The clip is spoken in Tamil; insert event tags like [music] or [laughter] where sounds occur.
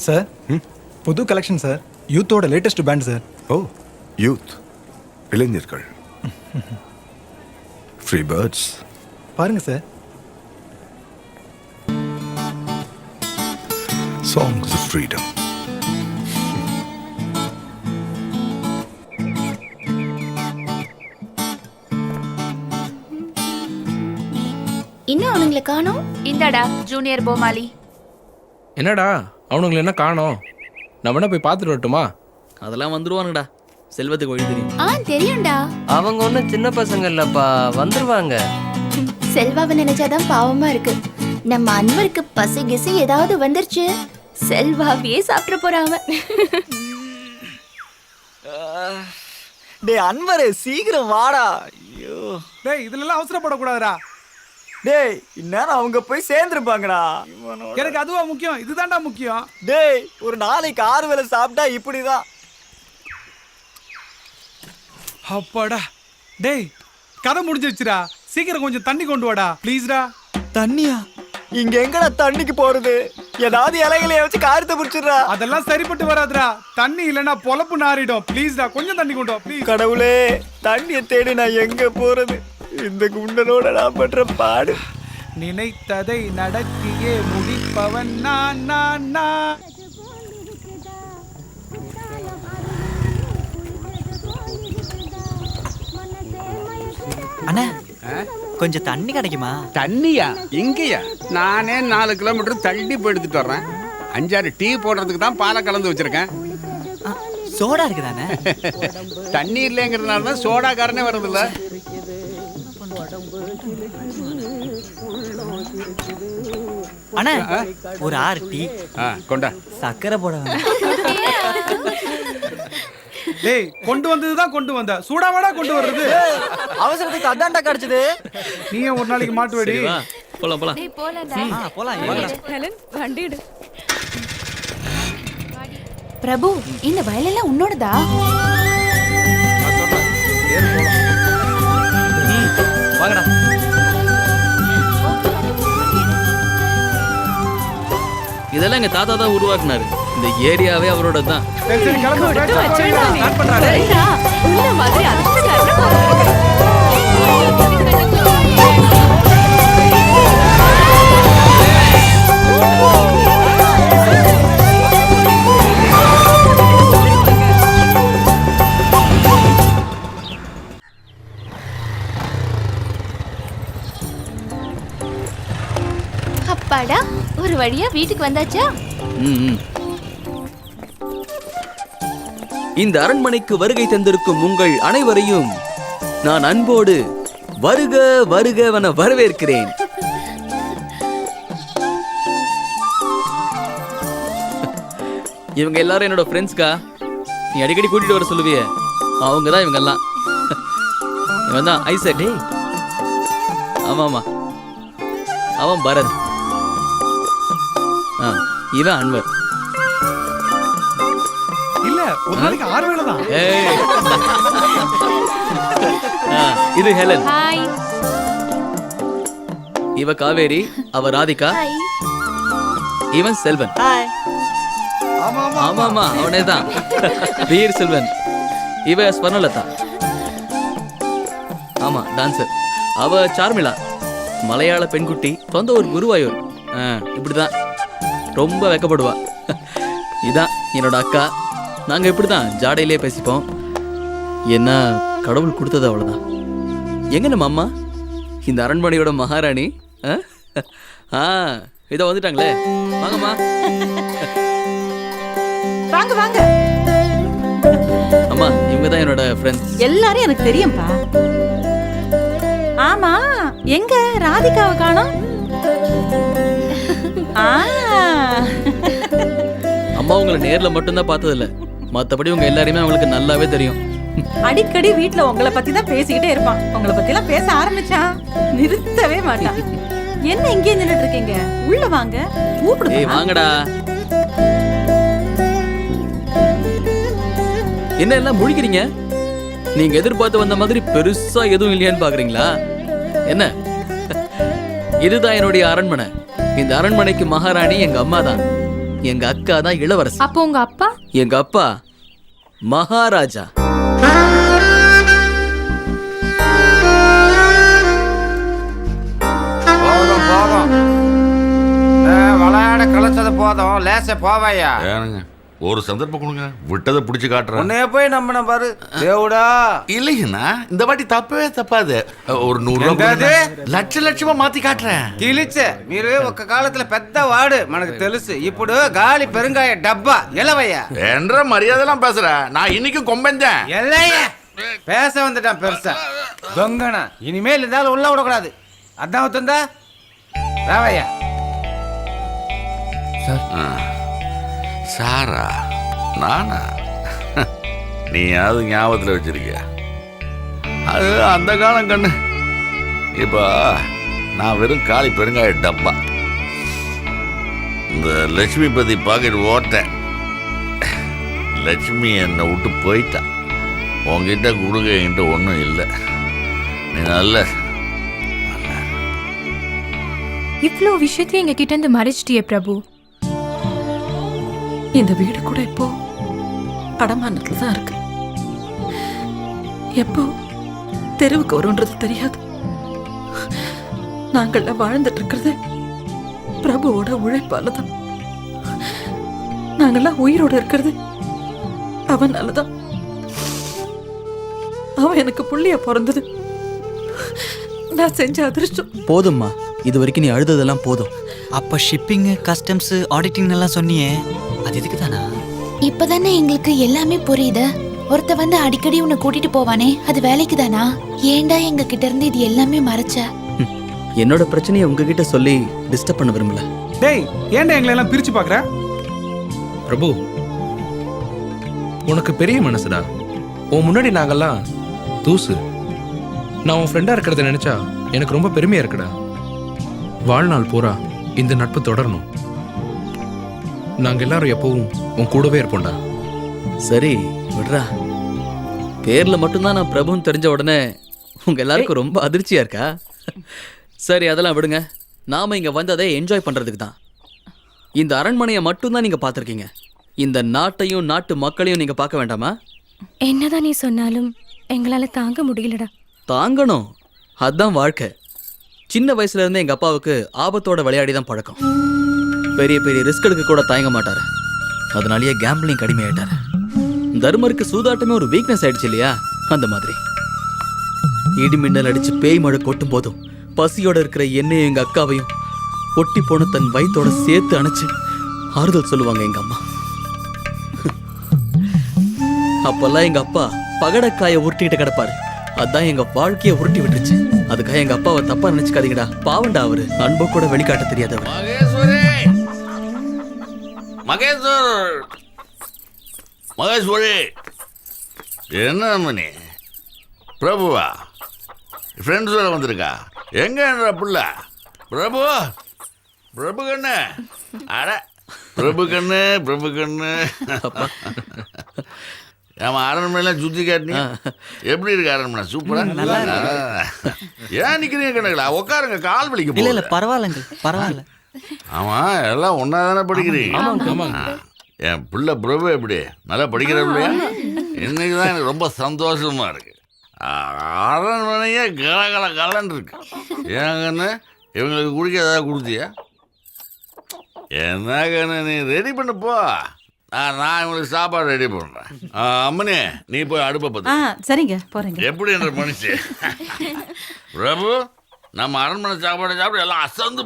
சார் புது கலெக்ஷன் சார் யூத்தோட லேட்டஸ்ட் பேண்ட் சார் ஓ யூத் இளைஞர்கள். [laughs] ஃப்ரீ பேர்ட்ஸ் பாருங்க சார் சாங்ஸ் ஆஃப் ஃப்ரீடம் இன்னும் அவனுங்களை காணோம்? இந்தாடா ஜூனியர் போமாலி என்னடா? அவனுங்களை என்ன காணோம்? நம்ம என்ன போய் பார்த்துட்டு வரட்டுமா? அதெல்லாம் வந்துருவானுடா செல்வத்துக்கு வழி தெரியும். ஆ தெரியும்டா. அவங்க ஒன்றும் சின்ன பசங்க இல்லப்பா வந்துருவாங்க. செல்வாவை நினைச்சாதான் பாவமா இருக்கு. நம்ம அன்வருக்கு பசி கிசி ஏதாவது வந்துருச்சு. செல்வாவையே சாப்பிட போறாம டேய் அன்வரே சீக்கிரம் வாடா. ஐயோ. டேய் இதுல எல்லாம் அவசரப்படக்கூடாதுடா. டேய் இந்நேரம் அவங்க போய் சேர்ந்துருப்பாங்கடா. எனக்கு அதுவா முக்கியம் இதுதான்டா முக்கியம். டேய் ஒரு நாளைக்கு ஆறு வேளை சாப்பிட்டா இப்படிதான். அப்பாடா. டேய் கதை முடிஞ்சிருச்சுடா. சீக்கிரம் கொஞ்சம் தண்ணி கொண்டு வாடா ப்ளீஸ்டா தண்ணியா? இங்க எங்கடா தண்ணிக்கு போறது? ஏதாவது இலைகளைய வச்சு காரத்தை பிடிச்சிடுறா. அதெல்லாம் சரிப்பட்டு வராதுடா. தண்ணி இல்லைன்னா பொழப்பு நாறிடும். ப்ளீஸ்டா கொஞ்சம் தண்ணி கொண்டு வா ப்ளீஸ் கடவுளே தண்ணியை தேடி நான் எங்க போறது? இந்த குண்டனோட நான் பண்ற பாடு. நினைத்ததை நடத்தியே முடிப்பவன் நான் நான் நான். அண்ணா கொஞ்சம் தண்ணி கிடைக்குமா? தண்ணியா? எங்கேயா நானே நாலு கிலோமீட்டர் தள்ளி போய் எடுத்துட்டு வர்றேன். அஞ்சாறு டீ போடுறதுக்கு தான் பாலை கலந்து வச்சிருக்கேன். சோடா இருக்குதானே [laughs] தண்ணி இல்லைங்கிறதுனால தான் சோடாக்காரனே வர்றதில்ல. அண்ணா ஒரு ஆறு டீ ஆ கொண்டா. சக்கரை போட டேய் கொண்டு வந்தது தான் கொண்டு வந்த. சூடாவாடா கொண்டு வர்றது. அவசரத்துக்கு அதான்டா கிடைச்சது. நீ ஏன் ஒரு நாளைக்கு மாட்டு வெடி போலாம் போலாம். டேய் போலடா ஆ போலாம் பிரபு இந்த வயலெல்லாம் உன்னோடதா? வாங்கடா. இதெல்லாம் எங்க தாத்தா தான் உருவாக்குனாரு. இந்த ஏரியாவே அவரோட தான் வழியா வீட்டுக்கு வந்தாச்சா. இந்த அரண்மனைக்கு வருகை தந்திருக்கும் உங்கள் அனைவரையும் நான் அன்போடு வருக வருகவென வரவேற்கிறேன். இவங்க எல்லாரும் என்னோட ஃப்ரெண்ட்ஸ்க்கா நீ அடிக்கடி கூட்டிட்டு வர சொல்லுவியே. அவங்க தான் இவங்கெல்லாம். இவன் தான் ஐசக். ஆமா ஆமா அவன் பரத். இவன் அன்வர். இல்ல ஒரு நாளைக்கு ஆறு வேளை தான். ஏய். ஆ, இது ஹெலன். ஹாய். இவ காவேரி அவ ராதிகா. ஹாய். இவன் செல்வன். ஹாய். ஆமா ஆமா ஆமா. ஆமா அவனே தான். வீர் செல்வன். இவ ஸ்வர்ணலதா. ஆமா டான்சர் அவ சார்மிளா. மலையாள பெண்குட்டி சொந்த ஒரு குருவாயூர். ஆ, இப்படிதான். ரொம்ப வெக்கப்படுவா. இதான் என்னோட அக்கா. நாங்க இப்படிதான் ஜாடையிலே பேசிப்போம். என்ன கடவுள் கொடுத்தது அவ்வளவுதான். எங்க நம்ம அம்மா இந்த அரண்மனையோட மகாராணி? ஆ? இதோ வந்துட்டாங்களே. வாங்கம்மா. வாங்க வாங்க. அம்மா இவங்க தான் என்னோட ஃப்ரெண்ட்ஸ் எல்லாரும் எனக்கு தெரியும்பா. ஆமா எங்க ராதிகாவை காணோம்? அம்மா உங்களை நேர்ல மட்டும்தான் பார்த்ததில்ல. மத்தபடி உங்க எல்லாரையுமே அவங்களுக்கு நல்லாவே தெரியும். அடிக்கடி வீட்ல உங்களை பத்தி தான் பேசிக்கிட்டே இருப்பான். உங்களை பத்தி எல்லாம் பேச ஆரம்பிச்சா நிறுத்தவே மாட்டான். என்ன இங்கே நின்னுட்டு இருக்கீங்க? உள்ள வாங்க. ஏய் கூப்பிடுங்க வாங்கடா. என்ன எல்லாம் முழிக்கிறீங்க? நீங்க எதிர்பார்த்து வந்த மாதிரி பெருசா எதுவும் இல்லையான்னு பாக்குறீங்களா? என்ன? இதுதான் என்னுடைய அரண்மனை. இந்த அரண்மனைக்கு மகாராணி எங்க அம்மா தான் எங்க அக்கா தான் இளவரசி அப்போ உங்க அப்பா? எங்க அப்பா மகாராஜா. போதும் போதும். விளையாட கலைச்சது போதும். லேச போவையா ஒரு சந்தர்ப்பம் கொடுங்க. விட்டதை பிடிச்சி காட்டுறேன். உன்னைய போய் நம்பின பாரு. தேவடா. இல்லைங்கண்ணா இந்த வாட்டி தப்பவே தப்பாது. ஒரு நூறு ரூபாய் லட்ச லட்சமா மாத்தி కాట్రా గీలిచ్చే మీరు ఒక కాలத்துல పెద్ద వాడు మనకు తెలుసు ఇప్పుడు గాలి పెరుంగాయ డబ్బా ఎలవయ్యా ఏంట్రా మర్యాదலாம் பேசுற. நான் இன்னைக்கு கொம்பந்தேன் எல்லையா பேச வந்துட்டான் பெருசா. தொங்கண்ணா. இனிமேல் இருந்தாலும் உள்ள விடக்கூடாது. அதான் அவுతుందా రావయ్యా ஆ. சாரா? நானா? நீயாவது ஞாபகத்தில் வச்சிருக்கிய? அது அந்த காலம் கண்ணு. இப்போ நான் வெறும் காலி பெருங்காய டப்பா. இந்த லட்சுமி பதி பாக்கெட் ஓட்டேன். லட்சுமி என்னை விட்டு போயிட்டான் உங்ககிட்ட கொடுக்க என்கிட்ட ஒன்றும் இல்லை. நீ நல்ல. இவ்வளோ விஷயத்தையும் எங்ககிட்ட இருந்து மறைச்சிட்டியே பிரபு. இந்த வீடு கூட இப்போ அடமானத்தில் தான் இருக்கு. எப்போ தெருவுக்கு வரும்ன்றது தெரியாது. நாங்கள்ல வாழ்ந்துட்டு இருக்கிறது பிரபுவோட உழைப்பால தான் நாங்கெல்லாம் உயிரோட இருக்கிறது அவனால தான் அவன் எனக்கு புள்ளிய பிறந்தது. நான் செஞ்ச அதிர்ஷ்டம். போதும்மா. இது வரைக்கும் நீ அழுததெல்லாம் போதும். அப்ப ஷிப்பிங் கஸ்டம்ஸ் ஆடிட்டிங் எல்லாம் சொன்னியே. அது எதுக்கு தானா? இப்பதானே எங்களுக்கு எல்லாமே புரியுது. ஒருத்த வந்து அடிக்கடி உன்னை கூட்டிட்டு போவானே அது வேலைக்கு தானா? ஏன்டா எங்க கிட்ட இருந்து இது எல்லாமே மறைச்ச? என்னோட பிரச்சனையை உங்ககிட்ட சொல்லி டிஸ்டர்ப் பண்ண விரும்பல. டேய் ஏன்டா எங்களை எல்லாம் பிரிச்சு பார்க்கற? பிரபு உனக்கு பெரிய மனசுடா. உன் முன்னாடி நாங்கெல்லாம் தூசு. நான் உன் ஃப்ரெண்டா இருக்கிறத நினைச்சா எனக்கு ரொம்ப பெருமையா இருக்குடா. வாழ்நாள் பூரா இந்த நட்பு தொடரணும். நாங்க எல்லாரும் எப்பவும் உன் கூடவே இருப்போம்டா. சரி விடுறா. பேர்ல மட்டும்தான் நான் பிரபுன்னு தெரிஞ்ச உடனே உங்க எல்லாருக்கும் ரொம்ப அதிர்ச்சியா இருக்கா? சரி அதெல்லாம் விடுங்க. நாம இங்க வந்ததை என்ஜாய் பண்றதுக்கு தான். இந்த அரண்மனையை மட்டும்தான் நீங்க பார்த்துருக்கீங்க. இந்த நாட்டையும் நாட்டு மக்களையும் நீங்க பார்க்க வேண்டாமா? என்னதான் நீ சொன்னாலும் எங்களால தாங்க முடியலடா. தாங்கணும். அதான் வாழ்க்கை. சின்ன வயசுல இருந்தே எங்க அப்பாவுக்கு ஆபத்தோட விளையாடி தான் பழக்கம். பெரிய பெரிய ரிஸ்க் எடுக்க கூட தயங்க மாட்டாரு. அதனாலேயே கேம்பிளிங் கடுமையாயிட்டாரு. தர்மருக்கு சூதாட்டமே ஒரு வீக்னஸ் ஆயிடுச்சு இல்லையா? அந்த மாதிரி. இடி மின்னல் அடிச்சு பேய் மழை கொட்டும் போதும் பசியோட இருக்கிற என்னையும் எங்க அக்காவையும் ஒட்டி போன தன் வயிற்றோட சேர்த்து அணைச்சு ஆறுதல் சொல்லுவாங்க எங்க அம்மா. அப்பெல்லாம் எங்க அப்பா பகடக்காயை உருட்டிக்கிட்டு கிடப்பாரு. அதான் எங்க வாழ்க்கையை உருட்டி விட்டுருச்சு. அதுக்காக எங்க அப்பாவை தப்பா நினைச்சுக்காதீங்கடா. பாவண்டா அவரு. அன்பு கூட வெளிக்காட்ட தெரியாதவர். மகேஸ்வரி! மகேஸ்வர்! மகேஸ்வரி! என்ன மணி பிரபுவா? ஃப்ரெண்ட்ஸ் வேற வந்திருக்கா? எங்க புள்ள? பிரபு? பிரபு கண்ணு? அட பிரபு கண்ணு பிரபு கண்ணு. ஆமா அரண்மனைலாம் சுத்தி காட்டினீங்க. எப்படி இருக்கு அரண்மனை? சூப்பரா? ஆ. ஏன் நிக்கிறீங்க கணக்குல உட்காருங்க கால் வலிக்க போகுது. பரவாயில்லங்க பரவாயில்ல. ஆமா எல்லாம் ஒன்னா தானே படிக்கிறீங்க. என் பிள்ளை பிரபு எப்படி? நல்லா படிக்கிற பிள்ளையா இன்னைக்கு தான் எனக்கு ரொம்ப சந்தோஷமா இருக்கு. அரண்மனையே கலகல கலன்னு இருக்கு. ஏங்கன்னு இவங்களுக்கு குடிக்க ஏதாவது கொடுத்தியா? என்ன கண்ணு நீ ரெடி பண்ணு போ. நான் இவங்களுக்கு சாப்பாடு ரெடி பண்ணுறேன் அம்மனே நீ போய் அடுப்பை ஆ சரிங்க போறேங்க. எப்படி என்ற மனுஷன்? [laughs] பிரபு நம்ம அரண்மனை சாப்பாடு சாப்பிட்டு எல்லாம் அசந்து